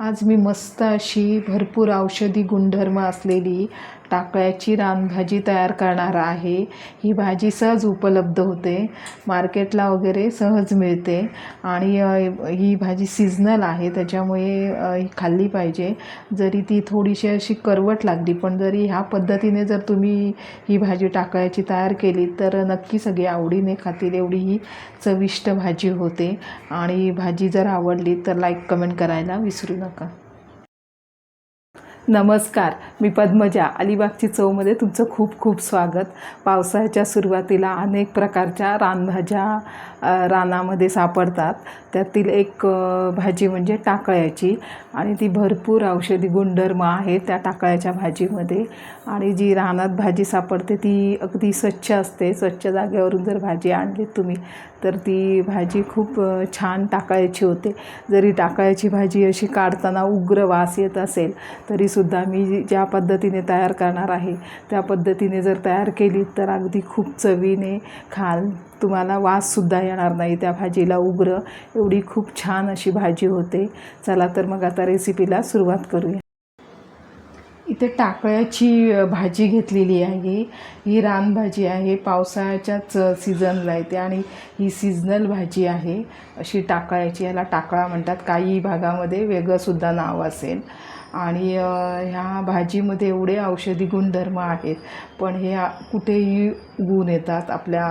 आज मी मस्त अशी भरपूर औषधी गुणधर्म असलेली टाकळ्याची रानभाजी तयार करणार आहे. ही भाजी सहज उपलब्ध होते. मार्केटला वगैरे सहज मिळते. आणि ही भाजी सीझनल आहे. त्याच्यामुळे ही खाल्ली पाहिजे. जरी ती थोडीशी अशी करवट लागली पण जरी ह्या पद्धतीने जर तुम्ही ही भाजी टाकळ्याची तयार केली तर नक्की सगळे आवडीने खातील. एवढी ही चविष्ट भाजी होते. आणि भाजी जर आवडली तर लाईक कमेंट करायला विसरू नका. नमस्कार. मी पद्मजा. अलिबागची चवमध्ये तुमचं खूप खूप स्वागत. पावसाळ्याच्या सुरुवातीला अनेक प्रकारच्या रानभाज्या रानामध्ये सापडतात. त्यातील एक भाजी म्हणजे टाकळ्याची आणि ती भरपूर औषधी गुणधर्म आहे त्या टाकळ्याच्या भाजीमध्ये. आणि जी रानात भाजी सापडते ती अगदी स्वच्छ असते. स्वच्छ जागेवरून जर भाजी आणली तुम्ही तर ती भाजी खूप छान टाकळ्याची होते. जरी टाकळ्याची भाजी अशी काढताना उग्र वास येत असेल तरी सुद्धा मी ज्या पद्धतीने तयार करणार आहे त्या पद्धतीने जर तयार केली तर अगदी खूप चवीने खाल. तुम्हाला वाससुद्धा येणार नाही त्या भाजीला उग्र. एवढी खूप छान अशी भाजी होते. चला तर मग आता रेसिपीला सुरुवात करूया. इथे टाकळ्याची भाजी घेतलेली आहे. ही रानभाजी आहे. पावसाळ्याच्याच सीझनला येते आणि ही सीझनल भाजी आहे. अशी टाकळ्याची याला टाकळा म्हणतात. काही भागामध्ये वेगळंसुद्धा नाव असेल. आणि ह्या भाजीमध्ये एवढे औषधी गुणधर्म आहेत पण हे कुठेही उगवून येतात. आपल्या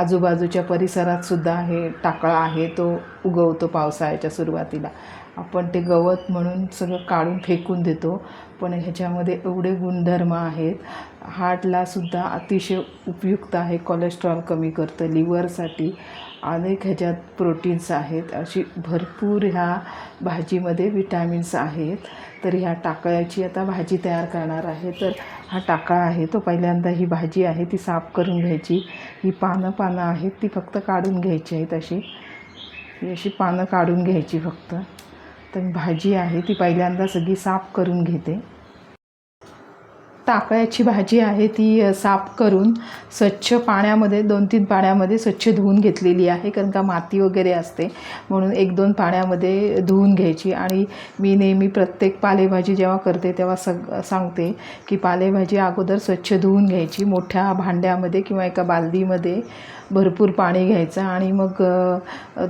आजूबाजूच्या परिसरातसुद्धा हे टाकळा आहे तो उगवतो पावसाळ्याच्या सुरुवातीला. आपण ते गवत म्हणून सगळं काढून फेकून देतो. पण ह्याच्यामध्ये एवढे गुणधर्म आहेत. हार्टलासुद्धा अतिशय उपयुक्त आहे. कोलेस्ट्रॉल कमी करतं लिव्हरसाठी अनेक ह्याच्यात प्रोटीन्स आहेत. अशी भरपूर ह्या भाजीमध्ये विटॅमिन्स आहेत. तर ह्या टाकळ्याची आता भाजी तयार करणार आहे. तर हा टाकळा आहे तो पहिल्यांदा ही भाजी आहे ती साफ करून घ्यायची. ही पानं पानं आहेत ती फक्त काढून घ्यायची आहेत अशी. ही अशी पानं काढून घ्यायची फक्त. तर भाजी आहे ती पहिल्यांदा सगळी साफ करून घेते. ताकळ्याची भाजी आहे ती साफ करून स्वच्छ पाण्यामध्ये दोन तीन पाण्यामध्ये स्वच्छ धुवून घेतलेली आहे कारण का माती वगैरे असते. म्हणून एक दोन पाण्यामध्ये धुवून घ्यायची आणि मी नेहमी प्रत्येक पालेभाजी जेव्हा करते तेव्हा सग सांगते की पालेभाजी अगोदर स्वच्छ धुवून घ्यायची. मोठ्या भांड्यामध्ये किंवा एका बालदीमध्ये भरपूर पाणी घ्यायचं आणि मग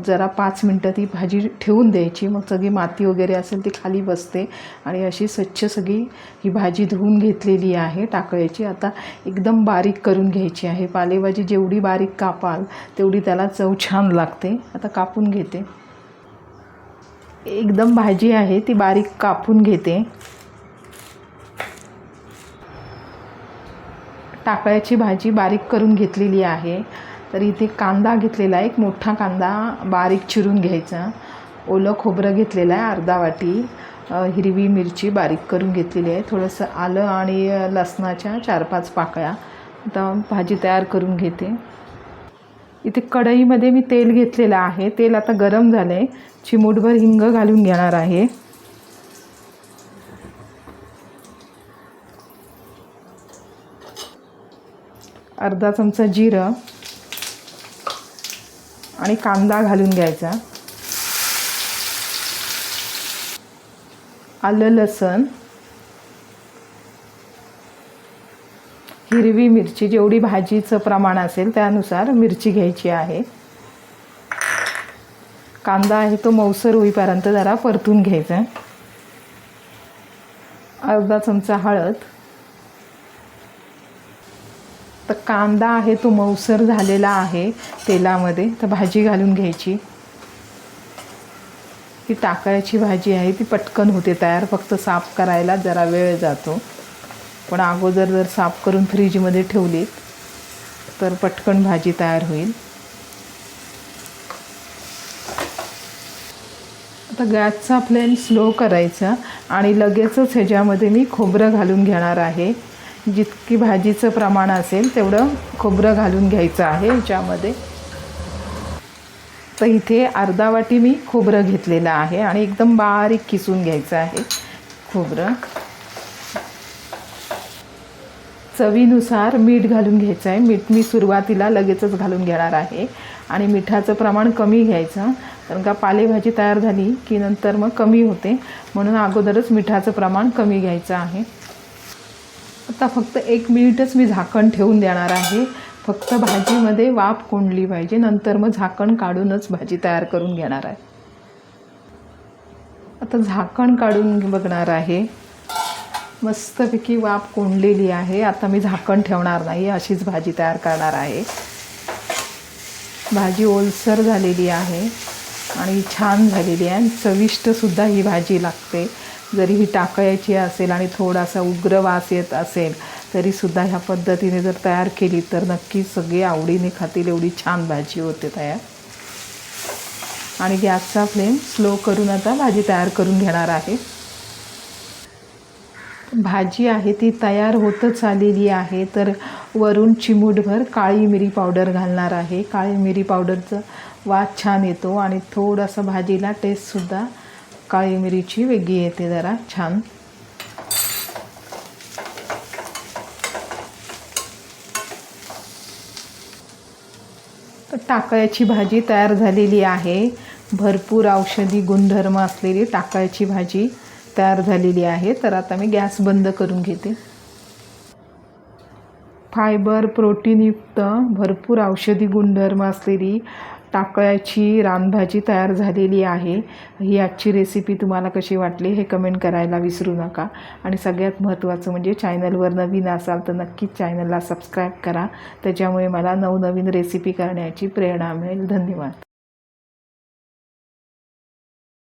जरा पाच मिनटं ती भाजी ठेवून द्यायची. मग सगळी माती वगैरे असेल ती खाली बसते आणि अशी स्वच्छ सगळी ही भाजी धुवून घेतलेली आहे टाकळ्याची आता एकदम बारीक करून घ्यायची आहे. पालेभाजी जेवढी बारीक कापाल तेवढी त्याला चव छान लागते. आता कापून घेते. एकदम भाजी आहे ती बारीक कापून घेते. टाकळ्याची भाजी बारीक करून घेतलेली आहे. तर इथे कांदा घेतलेला आहे. एक मोठा कांदा बारीक चिरून घ्यायचा. ओलं खोबरं घेतलेलं आहे अर्धा वाटी. हिरवी मिरची बारीक करून घेतलेली आहे. थोडंसं आलं आणि लसणाच्या चार पाच पाकळ्या आता भाजी तयार करून घेते. इथे कढईमध्ये मी तेल घेतलेलं आहे. तेल आता गरम झालं आहे चिमूटभर हिंग घालून घेणार आहे. अर्धा चमचा जिरं आणि कांदा घालून घ्यायचा. आलं लसण हिरवी मिरची जेवढी भाजीचं प्रमाण असेल त्यानुसार मिरची घ्यायची आहे. कांदा आहे तो मौसर होईपर्यंत जरा परतून घ्यायचा. अर्धा चमचा हळद. तर कांदा आहे तो मौसर झालेला आहे तेलामध्ये तर भाजी घालून घ्यायची. ही टाकळ्याची भाजी आहे ती पटकन होते तयार फक्त साफ करायला जरा वेळ जातो. पण अगोदर जर साफ करून फ्रीजमध्ये ठेवलीत तर पटकन भाजी तयार होईल. आता गॅसचा फ्लेम स्लो करायचा आणि लगेचच ह्याच्यामध्ये मी खोबरं घालून घेणार आहे. जितकी भाजीचं प्रमाण असेल तेवढं खोबरं घालून घ्यायचं आहे ह्याच्यामध्ये. तर इथे अर्धा वाटी मी खोबरं घेतलेलं आहे आणि एकदम बारीक किसून घ्यायचं आहे खोबरं. चवीनुसार मीठ घालून घ्यायचं आहे. मीठ मी सुरुवातीला लगेचच घालून घेणार आहे आणि मिठाचं प्रमाण कमी घ्यायचं कारण का पालेभाजी तयार झाली की नंतर मग कमी होते. म्हणून अगोदरच मिठाचं प्रमाण कमी घ्यायचं आहे. आता फक्त एक मिनिटच मी झाकण ठेवून देणार आहे. फक्त भाजीमध्ये वाफ कोंडली पाहिजे नंतर मग झाकण काढूनच भाजी तयार करून घेणार आहे. आता झाकण काढून बघणार आहे. मस्तपैकी वाफ कोंडलेली आहे. आता मी झाकण ठेवणार नाही अशीच भाजी तयार करणार आहे. भाजी ओलसर झालेली आहे आणि छान झालेली आहे. आणि चविष्टसुद्धा ही भाजी लागते. जरी ही टाकायची असेल आणि थोडासा उग्र वास येत असेल तरीसुद्धा ह्या पद्धतीने जर तयार केली तर नक्कीच सगळे आवडीने खातील एवढी छान भाजी होते तयार. आणि गॅसचा फ्लेम स्लो करून आता भाजी तयार करून घेणार आहे. भाजी आहे ती तयार होतच आलेली आहे तर वरून चिमूटभर काळी मिरी पावडर घालणार आहे. काळी मिरी पावडरचं वास छान येतो आणि थोडंसं भाजीला टेस्टसुद्धा काळी मिरीची वेगळी येते जरा छान. टाकळ्याची भाजी तयार झालेली आहे. भरपूर औषधी गुणधर्म असलेली टाकळ्याची भाजी तयार झालेली आहे. तर आता मी गॅस बंद करून घेते. फायबर प्रोटीनयुक्त भरपूर औषधी गुणधर्म असलेली टाकळ्याची रानभाजी तयार झालेली आहे. ही आजची रेसिपी तुम्हाला कशी वाटली हे कमेंट करायला विसरू नका. आणि सगळ्यात महत्त्वाचं म्हणजे चॅनलवर नवीन असाल तर नक्कीच चॅनलला सबस्क्राईब करा. त्याच्यामुळे मला नवनवीन रेसिपी करण्याची प्रेरणा मिळेल. धन्यवाद.